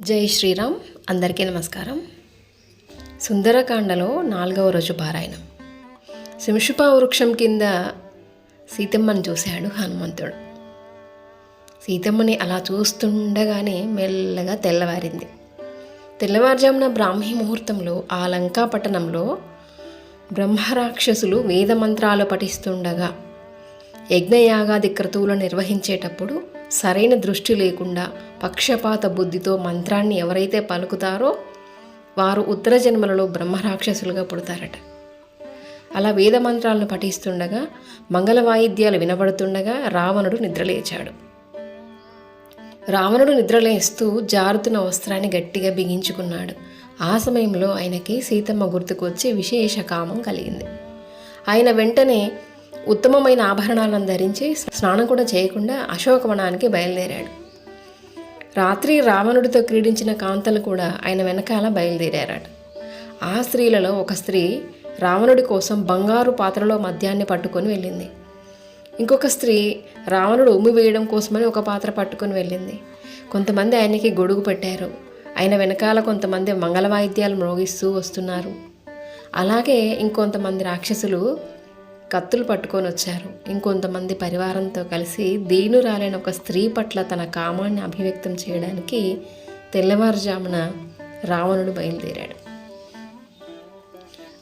జై శ్రీరామ్. అందరికీ నమస్కారం. సుందరకాండలో నాలుగవ రోజు పారాయణం. శింషుపా వృక్షం కింద సీతమ్మని చూశాడు హనుమంతుడు. సీతమ్మని అలా చూస్తుండగానే మెల్లగా తెల్లవారింది. తెల్లవారుజామున బ్రాహ్మీ ముహూర్తంలో ఆ లంకా పట్టణంలో బ్రహ్మరాక్షసులు వేదమంత్రాలు పఠిస్తుండగా యజ్ఞయాగాది క్రతువులు నిర్వహించేటప్పుడు సరైన దృష్టి లేకుండా పక్షపాత బుద్ధితో మంత్రాన్ని ఎవరైతే పలుకుతారో వారు ఉత్తర జన్మలలో బ్రహ్మరాక్షసులుగా పుడతారట. అలా వేద మంత్రాలను పఠిస్తుండగా మంగళ వాయిద్యాలు వినబడుతుండగా రావణుడు నిద్రలేచాడు. రావణుడు నిద్రలేస్తూ జారుతున్న వస్త్రాన్ని గట్టిగా బిగించుకున్నాడు. ఆ సమయంలో ఆయనకి సీతమ్మ గుర్తుకు వచ్చి విశేష కామం కలిగింది. ఆయన వెంటనే ఉత్తమమైన ఆభరణాలను ధరించి స్నానం కూడా చేయకుండా అశోకవనానికి బయలుదేరాడు. రాత్రి రావణుడితో క్రీడించిన కాంతలు కూడా ఆయన వెనకాల బయలుదేరారట. ఆ స్త్రీలలో ఒక స్త్రీ రావణుడి కోసం బంగారు పాత్రలో మద్యాన్ని పట్టుకొని వెళ్ళింది. ఇంకొక స్త్రీ రావణుడు ఉమ్మి వేయడం కోసమని ఒక పాత్ర పట్టుకొని వెళ్ళింది. కొంతమంది ఆయనకి గొడుగు పెట్టారు. ఆయన వెనకాల కొంతమంది మంగళ వాయిద్యాలు మ్రోగిస్తూ వస్తున్నారు. అలాగే ఇంకొంతమంది రాక్షసులు కత్తులు పట్టుకొని వచ్చారు. ఇంకొంతమంది పరివారంతో కలిసి దీనురాలైన ఒక స్త్రీ పట్ల తన కామాన్ని అభివ్యక్తం చేయడానికి తెల్లవారుజామున రావణుడు బయలుదేరాడు.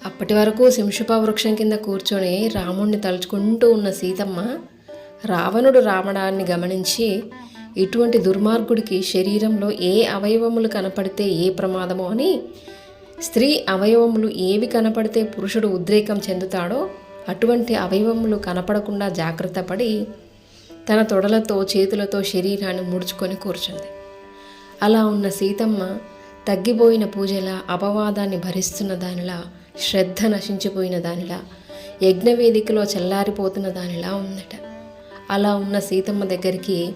అప్పటి వరకు శింషుప వృక్షం కింద కూర్చొని రాముణ్ణి తలుచుకుంటూ ఉన్న సీతమ్మ రావణుడు రావడాన్ని గమనించి ఇటువంటి దుర్మార్గుడికి శరీరంలో ఏ అవయవములు కనపడితే ఏ ప్రమాదమో అని స్త్రీ అవయవములు ఏవి కనపడితే పురుషుడు ఉద్రేకం చెందుతాడో అటువంటి అవయవములు కనపడకుండా జాగ్రత్త పడి తన తొడలతో చేతులతో శరీరాన్ని ముడుచుకొని కూర్చుంది. అలా ఉన్న సీతమ్మ తగ్గిపోయిన పూజల అపవాదాన్ని భరిస్తున్న దానిలా శ్రద్ధ నశించిపోయిన దానిలా యజ్ఞవేదికలో చల్లారిపోతున్న దానిలా ఉందట. అలా ఉన్న సీతమ్మ దగ్గరికి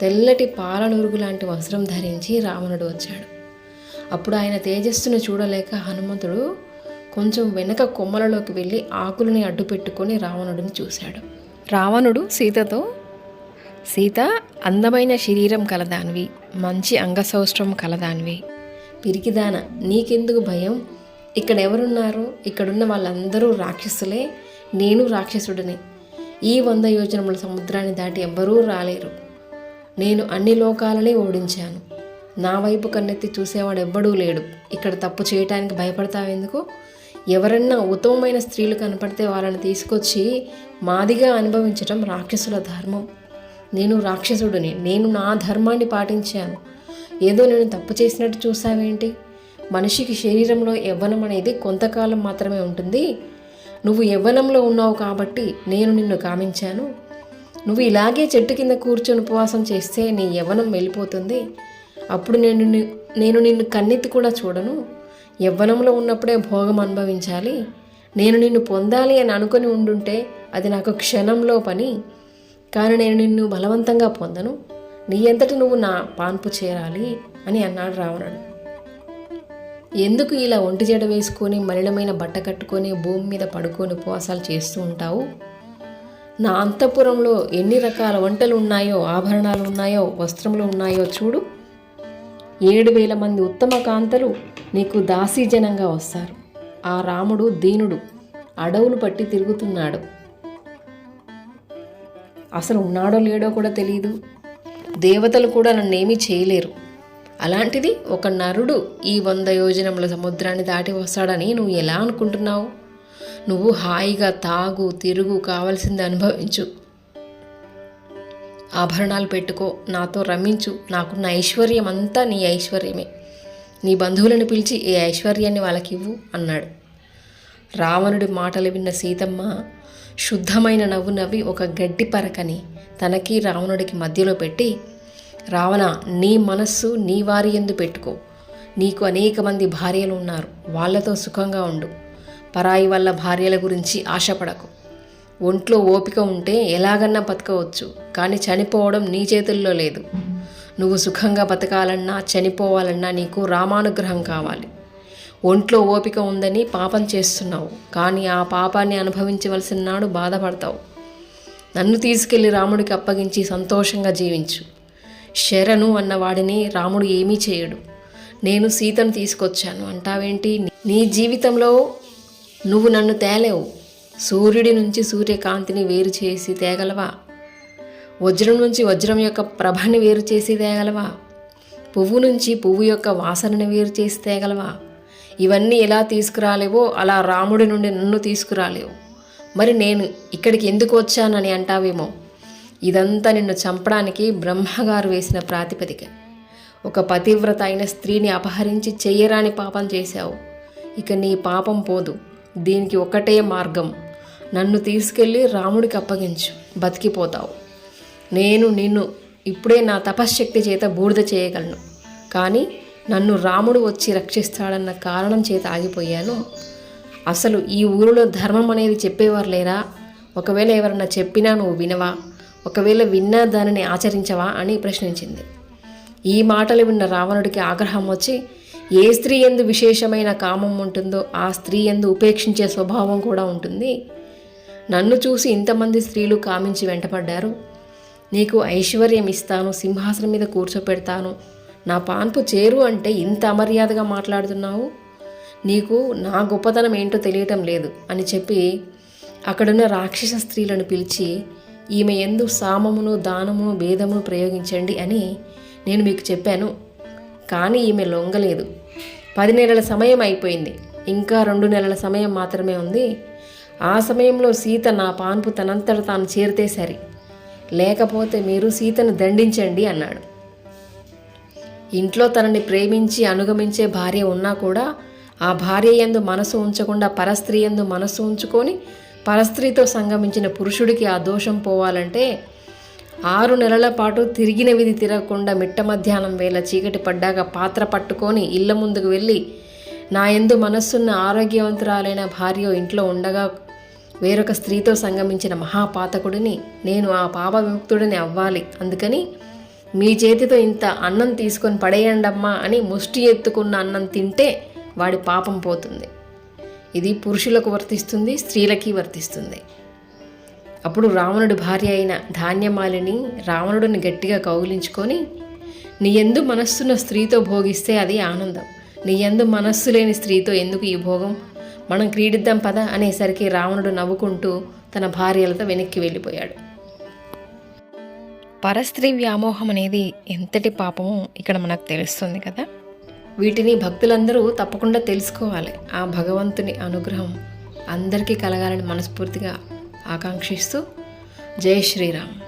తెల్లటి పాలనురుగు లాంటి వస్త్రం ధరించి రావణుడు వచ్చాడు. అప్పుడు ఆయన తేజస్సును చూడలేక హనుమంతుడు కొంచెం వెనక కొమ్మలలోకి వెళ్ళి ఆకులని అడ్డు పెట్టుకొని రావణుడిని చూశాడు. రావణుడు సీతతో సీత అందమైన శరీరం కలదానివి మంచి అంగసౌష్ట్రం కలదానివి. పిరికిదాన నీకెందుకు భయం? ఇక్కడ ఎవరున్నారు ఇక్కడున్న వాళ్ళందరూ రాక్షసులే. నేను రాక్షసుడిని. ఈ వంద యోజనముల సముద్రాన్ని దాటి ఎవ్వరూ రాలేరు. నేను అన్ని లోకాలని ఓడించాను. నా వైపు కన్నెత్తి చూసేవాడు ఎవ్వడూ లేడు. ఇక్కడ తప్పు చేయటానికి భయపడతావెందుకు? ఎవరన్నా ఉత్తమమైన స్త్రీలు కనపడితే వాళ్ళని తీసుకొచ్చి మాదిగా అనుభవించటం రాక్షసుల ధర్మం. నేను రాక్షసుడిని నేను నా ధర్మాన్ని పాటించాను. ఏదో నేను తప్పు చేసినట్టు చూసావేంటి మనిషికి శరీరంలో యవ్వనం అనేది కొంతకాలం మాత్రమే ఉంటుంది. నువ్వు యవ్వనంలో ఉన్నావు కాబట్టి నేను నిన్ను కామించాను. నువ్వు ఇలాగే చెట్టు కింద కూర్చొని ఉపవాసం చేస్తే నీ యవ్వనం వెళ్ళిపోతుంది. అప్పుడు నేను నేను నిన్ను కన్నెత్తి కూడా చూడను. యవ్వనంలో ఉన్నప్పుడే భోగం అనుభవించాలి. నేను నిన్ను పొందాలి అని అనుకుని ఉండుంటే అది నాకు క్షణంలో పని. కానీ నేను నిన్ను బలవంతంగా పొందను. నీ ఎంతటి నువ్వు నా పాన్పు చేరాలి అని అన్నాడు రావణుడు. ఎందుకు ఇలా ఒంటి జడ వేసుకొని మలినమైన బట్ట కట్టుకొని భూమి మీద పడుకొని ఉపవాసాలు చేస్తూ ఉంటావు? నా అంతఃపురంలో ఎన్ని రకాల వంటలు ఉన్నాయో ఆభరణాలు ఉన్నాయో వస్త్రములు ఉన్నాయో చూడు. ఏడు వేల మంది ఉత్తమ కాంతలు నీకు దాసీజనంగా వస్తారు. ఆ రాముడు దీనుడు అడవులు పట్టి తిరుగుతున్నాడు. అసలు ఉన్నాడో లేడో కూడా తెలియదు దేవతలు కూడా నన్నేమీ చేయలేరు. అలాంటిది ఒక నరుడు ఈ వంద యోజనముల సముద్రాన్ని దాటి వస్తాడని నువ్వు ఎలా అనుకుంటున్నావు? నువ్వు హాయిగా తాగు తిరుగు కావలసింది అనుభవించు. ఆభరణాలు పెట్టుకో నాతో రమించు. నాకున్న ఐశ్వర్యం అంతా నీ ఐశ్వర్యమే. నీ బంధువులను పిలిచి ఈ ఐశ్వర్యాన్ని వాళ్ళకివ్వు? అన్నాడు. రావణుడి మాటలు విన్న సీతమ్మ శుద్ధమైన నవ్వు నవ్వి ఒక గడ్డి పరకని తనకి రావణుడికి మధ్యలో పెట్టి రావణ నీ మనస్సు నీ వారి ఎందు పెట్టుకో. నీకు అనేక మంది భార్యలు ఉన్నారు. వాళ్ళతో సుఖంగా ఉండు. పరాయి వల్ల భార్యల గురించి ఆశపడకు. ఒంట్లో ఓపిక ఉంటే ఎలాగన్నా బతకవచ్చు కానీ చనిపోవడం నీ చేతుల్లో లేదు. నువ్వు సుఖంగా బతకాలన్నా చనిపోవాలన్నా నీకు రామానుగ్రహం కావాలి. ఒంట్లో ఓపిక ఉందని పాపం చేస్తున్నావు కానీ ఆ పాపాన్ని అనుభవించవలసిన నాడు బాధపడతావు. నన్ను తీసుకెళ్ళి రాముడికి అప్పగించి సంతోషంగా జీవించు. శరణు అన్న వాడిని రాముడు ఏమీ చేయడు. నేను సీతను తీసుకొచ్చాను. అంటావేంటి? నీ జీవితంలో నువ్వు నన్ను తేలేవు. సూర్యుడి నుంచి సూర్యకాంతిని వేరు చేసి తేగలవా? వజ్రం నుంచి వజ్రం యొక్క ప్రభని వేరు చేసి తేగలవా? పువ్వు నుంచి పువ్వు యొక్క వాసనని వేరు చేసి తేగలవా? ఇవన్నీ ఎలా తీసుకురాలేవో అలా రాముడి నుండి నన్ను తీసుకురాలేవు. మరి నేను ఇక్కడికి ఎందుకు వచ్చానని అంటావేమో? ఇదంతా నిన్ను చంపడానికి బ్రహ్మగారు వేసిన ప్రాతిపదిక. ఒక పతివ్రత అయిన స్త్రీని అపహరించి చెయ్యరాని పాపం చేశావు. ఇక నీ పాపం పోదు. దీనికి ఒకటే మార్గం. నన్ను తీసుకెళ్ళి రాముడికి అప్పగించు. బతికిపోతావు. నేను నిన్ను ఇప్పుడే నా తపశ్శక్తి చేత బూడిద చేయగలను. కానీ నన్ను రాముడు వచ్చి రక్షిస్తాడన్న కారణం చేత ఆగిపోయాను. అసలు ఈ ఊరిలో ధర్మం అనేది చెప్పేవారు లేరా? ఒకవేళ ఎవరన్నా చెప్పినా నువ్వు వినవా? ఒకవేళ విన్నా దానిని ఆచరించవా అని ప్రశ్నించింది. ఈ మాటలు విన్న రావణుడికి ఆగ్రహం వచ్చి ఏ స్త్రీ ఎందు విశేషమైన కామం ఉంటుందో ఆ స్త్రీ ఎందు ఉపేక్షించే స్వభావం కూడా ఉంటుంది. నన్ను చూసి ఇంతమంది స్త్రీలు కామించి వెంటపడ్డారు. నీకు ఐశ్వర్యం ఇస్తాను సింహాసనం మీద కూర్చోపెడతాను. నా పాన్పు చేరు అంటే ఇంత అమర్యాదగా మాట్లాడుతున్నావు? నీకు నా గొప్పతనం ఏంటో తెలియటం లేదు అని చెప్పి అక్కడున్న రాక్షస స్త్రీలను పిలిచి ఈమె ఎందు సామమును దానమును భేదమును ప్రయోగించండి అని నేను మీకు చెప్పాను. కానీ ఈమె లొంగలేదు. పది నెలల సమయం అయిపోయింది. ఇంకా రెండు నెలల సమయం మాత్రమే ఉంది. ఆ సమయంలో సీత నా పాన్పు తనంతట తాను చేరితే సరి. లేకపోతే మీరు సీతను దండించండి అన్నాడు. ఇంట్లో తనని ప్రేమించి అనుగమించే భార్య ఉన్నా కూడా ఆ భార్య ఎందు మనసు ఉంచకుండా పరస్త్రీ ఎందు మనసు ఉంచుకొని పరస్త్రీతో సంగమించిన పురుషుడికి ఆ దోషం పోవాలంటే ఆరు నెలల పాటు తిరిగిన విధి తిరగకుండా మిట్ట మధ్యాహ్నం వేళ చీకటి పడ్డాక పాత్ర పట్టుకొని ఇళ్ళ ముందుకు వెళ్ళి నా ఎందు మనస్సున్న ఆరోగ్యవంతురాలైన భార్య ఇంట్లో ఉండగా వేరొక స్త్రీతో సంగమించిన మహాపాతకుడిని నేను ఆ పాప విముక్తుడిని అవ్వాలి. అందుకని మీ చేతితో ఇంత అన్నం తీసుకొని పడేయండమ్మా అని ముష్టి ఎత్తుకున్న అన్నం తింటే వాడి పాపం పోతుంది. ఇది పురుషులకు వర్తిస్తుంది స్త్రీలకి వర్తిస్తుంది. అప్పుడు రావణుడి భార్య అయిన ధాన్యమాలిని రావణుడిని గట్టిగా కౌగిలించుకొని నీ ఎందు మనస్సున్న స్త్రీతో భోగిస్తే అది ఆనందం. నీ ఎందు మనస్సు లేని స్త్రీతో ఎందుకు ఈ భోగం? మనం క్రీడిద్దాం పద అనేసరికి రావణుడు నవ్వుకుంటూ తన భార్యలతో వెనక్కి వెళ్ళిపోయాడు. పరస్త్రీ వ్యామోహం అనేది ఎంతటి పాపమో ఇక్కడ మనకు తెలుస్తుంది కదా. వీటిని భక్తులందరూ తప్పకుండా తెలుసుకోవాలి. ఆ భగవంతుని అనుగ్రహం అందరికీ కలగాలని మనస్ఫూర్తిగా ఆకాంక్షిస్తూ జై శ్రీరామ్.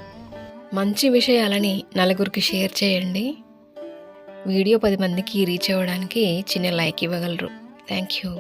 మంచి విషయాలని నలుగురికి షేర్ చేయండి. వీడియో పది మందికి రీచ్ అవ్వడానికి చిన్న లైక్ ఇవ్వగలరు. Thank you